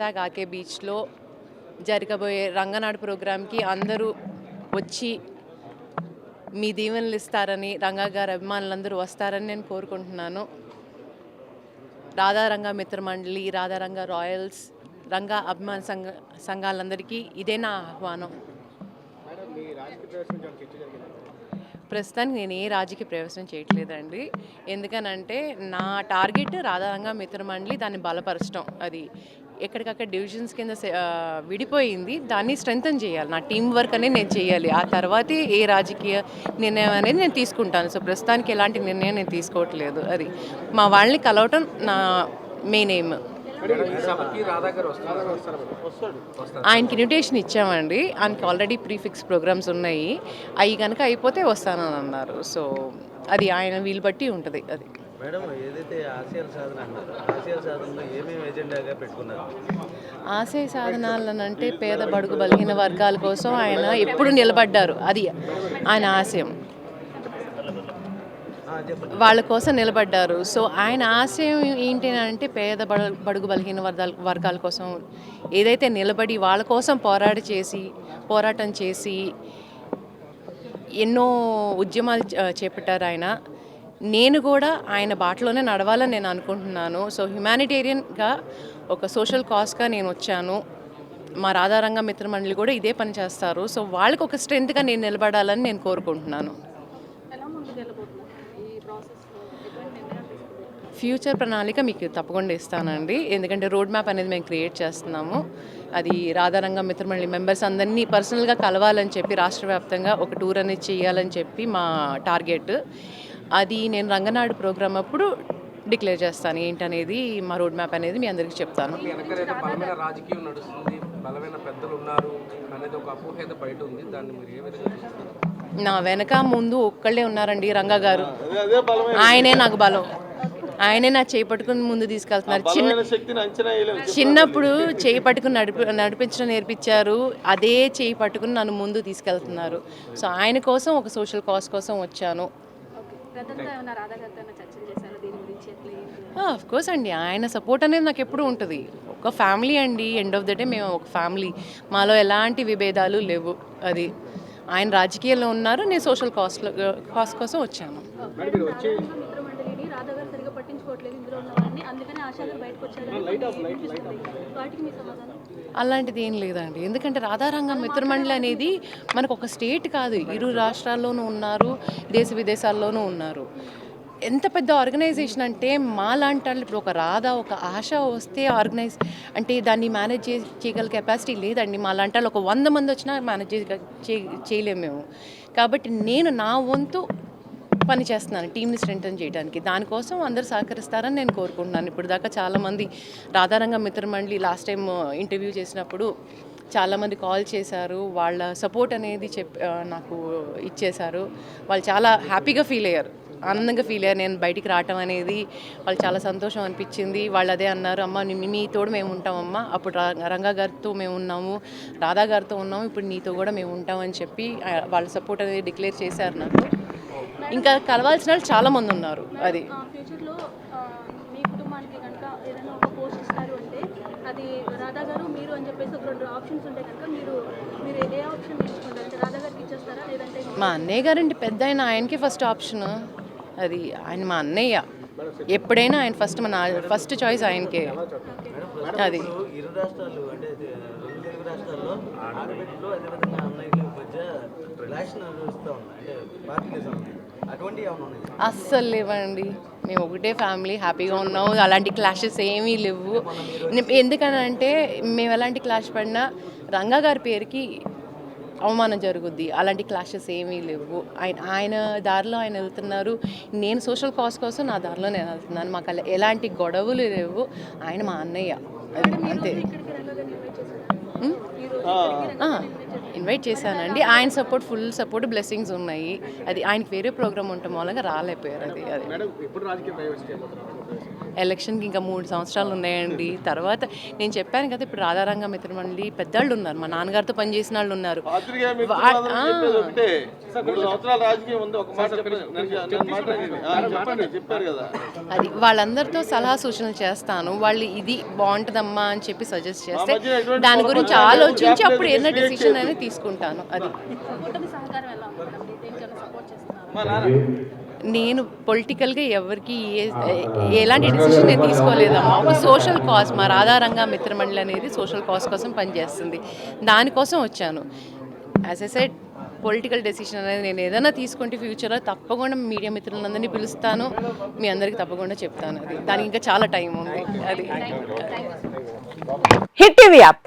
వైజాగ్ ఆకే బీచ్లో జరగబోయే రంగనాడు ప్రోగ్రాంకి అందరూ వచ్చి మీ దీవెనలు ఇస్తారని రంగా గారి అభిమానులందరూ వస్తారని నేను కోరుకుంటున్నాను. రాధారంగ మిత్రమండలి రాధారంగ రాయల్స్ రంగా అభిమాన సంఘ సంఘాలందరికీ ఇదే నా ఆహ్వానం. ప్రస్తుతానికి నేను ఏ రాజకీయ ప్రవేశం చేయట్లేదండి. ఎందుకనంటే నా టార్గెట్ రాధారంగ మిత్రమండలి దాన్ని బలపరచడం అది ఎక్కడికక్కడ డివిజన్స్ కింద విడిపోయింది. దాన్ని స్ట్రెంగ్తన్ చేయాలి. నా టీం వర్క్ అనేది నేను చేయాలి. ఆ తర్వాతే ఏ రాజకీయ నిర్ణయం అనేది నేను తీసుకుంటాను. సో ప్రస్తుతానికి ఎలాంటి నిర్ణయం నేను తీసుకోవట్లేదు అది. మా వాళ్ళని కలవటం నా మెయిన్ ఎయిమ్. ఆయనకి ఇన్విటేషన్ ఇచ్చామండి. ఆయనకి ఆల్రెడీ ప్రీఫిక్స్ ప్రోగ్రామ్స్ ఉన్నాయి. అవి కనుక అయిపోతే వస్తానని అన్నారు. సో అది ఆయన వీలు బట్టి ఉంటుంది అది. మేడం ఏదైతే ఆసియాల సాధన అన్నారు ఆసియాల సాధనలో ఏమేమి ఎజెండాగా పెట్టుకున్నారు? ఆశయ సాధనాలను అంటే పేద బడుగు బలహీన వర్గాల కోసం ఆయన ఎప్పుడు నిలబడ్డారు. అది ఆయన ఆశయం. వాళ్ళ కోసం నిలబడ్డారు. సో ఆయన ఆశయం ఏంటి అంటే పేద బడు- బడుగు బలహీన వర్గాల వర్గాల కోసం ఏదైతే నిలబడి వాళ్ళ కోసం పోరాట చేసి పోరాటం చేసి ఎన్నో ఉద్యమాలు చేపట్టారు ఆయన. నేను కూడా ఆయన బాటలోనే నడవాలని నేను అనుకుంటున్నాను. సో హ్యుమానిటేరియన్గా ఒక సోషల్ కాస్గా నేను వచ్చాను. మా రాధారంగ మిత్రమండలి కూడా ఇదే పని చేస్తారు. సో వాళ్ళకి ఒక స్ట్రెంత్గా నేను నిలబడాలని నేను కోరుకుంటున్నాను. ఫ్యూచర్ ప్రణాళిక మీకు తప్పకుండా ఇస్తానండి. ఎందుకంటే రోడ్ మ్యాప్ అనేది మేము క్రియేట్ చేస్తున్నాము. అది రాధారంగ మిత్రమండలి మెంబర్స్ అందరినీ పర్సనల్గా కలవాలని చెప్పి రాష్ట్ర వ్యాప్తంగా ఒక టూర్ అనేది చేయాలని చెప్పి మా టార్గెట్ అది నేను రంగనాడు ప్రోగ్రామ్ అప్పుడు డిక్లేర్ చేస్తాను. ఏంటనేది మా రోడ్ మ్యాప్ అనేది మీ అందరికీ చెప్తాను. మీ వెనకరైతే బలమైన రాజకీయం నడుస్తుంది బలమైన పెద్దలు ఉన్నారు అనేది ఒక అపోహ అయితే బయట ఉంది. దాన్ని మీరు ఏ విధంగా చూస్తారు? నా వెనక ముందు ఒక్కళ్ళే ఉన్నారండి రంగా గారు. ఆయనే నాకు బలం. ఆయనే నా చేయి పట్టుకుని ముందు తీసుకెళ్తున్నారు. చిన్న చిన్నప్పుడు చేయి పట్టుకుని నడిపి నడిపించడం నేర్పించారు. అదే చేయి పట్టుకుని నన్ను ముందు తీసుకెళ్తున్నారు. సో ఆయన కోసం ఒక సోషల్ కాజ్ కోసం వచ్చాను. ఆఫ్ కోర్స్ అండి. ఆయన సపోర్ట్ అనేది నాకు ఎప్పుడూ ఉంటుంది. ఒక ఫ్యామిలీ అండి. ఎండ్ ఆఫ్ ద డే మేము ఒక ఫ్యామిలీ మాలో ఎలాంటి విభేదాలు లేవు. అది ఆయన రాజకీయాల్లో ఉన్నారు. నేను సోషల్ కాస్ట్లో కాస్ట్ కోసం వచ్చాను. అందుకని ఆశాలు బయటకు. వాటికి మీ సమాధానం? అలాంటిది ఏం లేదండి. ఎందుకంటే రాధారంగం మిత్రమండలి అనేది మనకు ఒక స్టేట్ కాదు. ఇరు రాష్ట్రాల్లోనూ ఉన్నారు దేశ విదేశాల్లోనూ ఉన్నారు. ఎంత పెద్ద ఆర్గనైజేషన్ అంటే మా లాంటి వాళ్ళు ఇప్పుడు ఒక రాధా ఒక ఆశ వస్తే ఆర్గనైజ్ అంటే దాన్ని మేనేజ్ చే చేయగల కెపాసిటీ లేదండి. మా లాంటి వాళ్ళు ఒక వంద మంది వచ్చినా మేనేజ్ చేయలేము మేము. కాబట్టి నేను నా వంతు పని చేస్తున్నాను టీంని స్ట్రెంగ్తన్ చేయడానికి. దానికోసం అందరూ సహకరిస్తారని నేను కోరుకుంటున్నాను. ఇప్పుడు దాకా చాలామంది రాధారంగ మిత్రమండలి లాస్ట్ టైం ఇంటర్వ్యూ చేసినప్పుడు చాలామంది కాల్ చేశారు. వాళ్ళ సపోర్ట్ అనేది చెప్ నాకు ఇచ్చేశారు. వాళ్ళు చాలా హ్యాపీగా ఫీల్ అయ్యారు. ఆనందంగా ఫీల్ అయ్యారు. నేను బయటికి రావటం అనేది వాళ్ళు చాలా సంతోషం అనిపించింది. వాళ్ళు అదే అన్నారు అమ్మ మీతోడు మీ తోడు మేము ఉంటామమ్మా. అప్పుడు రంగా గారితో మేము ఉన్నాము. రాధా గారితో ఉన్నాము. ఇప్పుడు నీతో కూడా మేము ఉంటామని చెప్పి వాళ్ళ సపోర్ట్ అనేది డిక్లేర్ చేశారు నాకు. ఇంకా కలవాల్సిన వాళ్ళు చాలా మంది ఉన్నారు అది. మీ కుటుంబానికి కనుక ఏదైనా ఒక పోస్ట్ ఇస్తారు అంటే అది రాధా గారు మీరు అని చెప్పేసి ఒక రెండు ఆప్షన్స్ ఉంటాయి కనుక మీరు మీరు ఏ ఆప్షన్ ఎంచుకుంటారు అంటే రాధా గారికి ఇచ్చేస్తారా? లేదంటే మా అన్నయ్య గారంటే పెద్ద ఆయన ఆయనకి ఫస్ట్ ఆప్షన్ అది ఆయన మా అన్నయ్య. ఎప్పుడైనా ఆయన ఫస్ట్ మన ఫస్ట్ చాయిస్ ఆయనకే. అది. ఇప్పుడు ఇరు రాష్ట్రాలు అంటే ఇది రెండు తెలుగు రాష్ట్రాల్లో ఆడబిడ్డలు అదేవిధంగా అన్నయ్యల మధ్య రిలాక్షన్ నడుస్తూ ఉన్నాయి అంటే అస్సలు లేవండి. మేము ఒకటే ఫ్యామిలీ హ్యాపీగా ఉన్నాము. అలాంటి క్లాషెస్ ఏమీ లేవు. ఎందుకనంటే మేము ఎలాంటి క్లాష్ పడినా రంగా గారి పేరుకి అవమానం జరుగుద్ది. అలాంటి క్లాషెస్ ఏమీ లేవు. ఆయన ఆయన దారిలో ఆయన వెళ్తున్నారు. నేను సోషల్ కాజ్ కోసం నా దారిలో నేను వెళ్తున్నాను. మాకు అలా ఎలాంటి గొడవలు లేవు. ఆయన మా అన్నయ్య. అంతే. ఇన్వైట్ చేశానండి. ఆయన సపోర్ట్ ఫుల్ సపోర్ట్ బ్లెస్సింగ్స్ ఉన్నాయి. అది ఆయనకి వేరే ప్రోగ్రామ్ ఉండటం మూలంగా రాలేకపోయారు అది అది. ఎలక్షన్కి ఇంకా మూడు సంవత్సరాలు ఉన్నాయండి. తర్వాత నేను చెప్పాను కదా ఇప్పుడు రాధారంగ మిత్రమండలి పెద్దవాళ్ళు ఉన్నారు. మా నాన్నగారితో పనిచేసిన వాళ్ళు ఉన్నారు. వా- ఆ, మూడు సంవత్సరాల రాజకీయం ఉంది ఒక మాట చెప్పండి. చెప్పారు కదా. అది వాళ్ళందరితో సలహా సూచనలు చేస్తాను. వాళ్ళు ఇది బాగుంటుందమ్మా అని చెప్పి సజెస్ట్ చేస్తే దాని గురించి ఆలోచించి అప్పుడు ఏదైనా డెసిషన్ అనేది తీసుకుంటాను అది. నేను పొలిటికల్గా ఎవరికి ఏ- ఎలాంటి డిసిషన్ నేను తీసుకోలేదమ్మా. ఒక సోషల్ కాజ్ మా రాధారంగా మిత్రమండలి అనేది సోషల్ కాజ్ కోసం పనిచేస్తుంది. దానికోసం వచ్చాను. As a said political decision అనేది నేను ఏదైనా తీసుకుంటే ఫ్యూచర్లో తప్పకుండా మీడియా మిత్రులందరినీ పిలుస్తాను. మీ అందరికీ తప్పకుండా చెప్తాను. అది దానికి ఇంకా చాలా టైం ఉంది. అది. Hit TV app